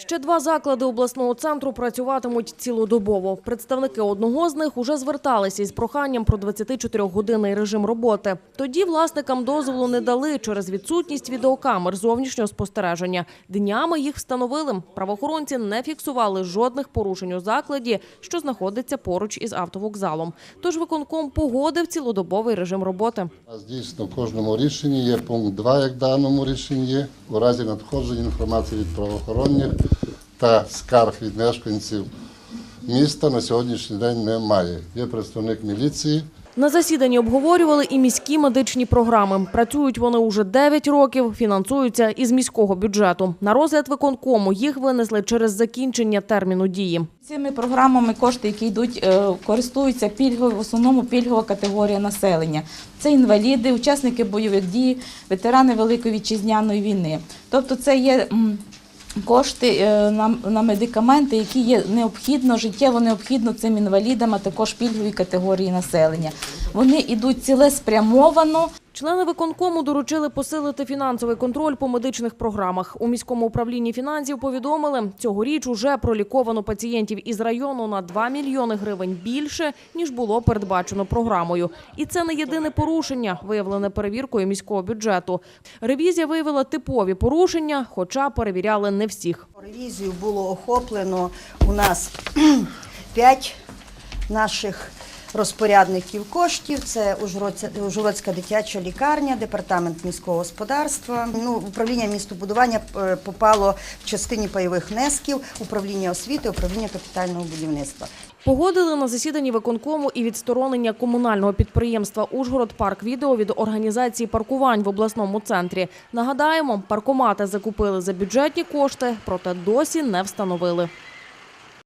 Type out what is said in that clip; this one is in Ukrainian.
Ще два заклади обласного центру працюватимуть цілодобово. Представники одного з них уже зверталися із проханням про 24-годинний режим роботи. Тоді власникам дозволу не дали через відсутність відеокамер зовнішнього спостереження. Днями їх встановили. Правоохоронці не фіксували жодних порушень у закладі, що знаходиться поруч із автовокзалом. Тож виконком погодив цілодобовий режим роботи. У нас дійсно в кожному рішенні є пункт 2, як в даному рішенні є, у разі надходження інформації від правоохоронних та скарг від мешканців міста на сьогоднішній день немає. Є представник міліції. На засіданні обговорювали і міські медичні програми. Працюють вони уже 9 років, фінансуються із міського бюджету. На розгляд виконкому їх винесли через закінчення терміну дії. Цими програмами кошти, які йдуть, е, користуються пільгово, в основному пільгова категорія населення. Це інваліди, учасники бойових дій, ветерани Великої вітчизняної війни. Тобто це є кошти е, на, на медикаменти, які є необхідно, життєво необхідно цим інвалідам, а також пільгові категорії населення. Вони йдуть цілеспрямовано. Члени виконкому доручили посилити фінансовий контроль по медичних програмах. У міському управлінні фінансів повідомили, цьогоріч уже проліковано пацієнтів із району на 2 мільйони гривень більше, ніж було передбачено програмою. І це не єдине порушення, виявлене перевіркою міського бюджету. Ревізія виявила типові порушення, хоча перевіряли не всіх. Ревізію було охоплено у нас п'ять наших розпорядників коштів. Це Ужгородська дитяча лікарня, департамент міського господарства. Ну, управління містобудування е, попало в частині пайових внесків, управління освіти, управління капітального будівництва. Погодили на засіданні виконкому і відсторонення комунального підприємства Ужгород Парк Відео від організації паркувань в обласному центрі. Нагадаємо, паркомати закупили за бюджетні кошти, проте досі не встановили.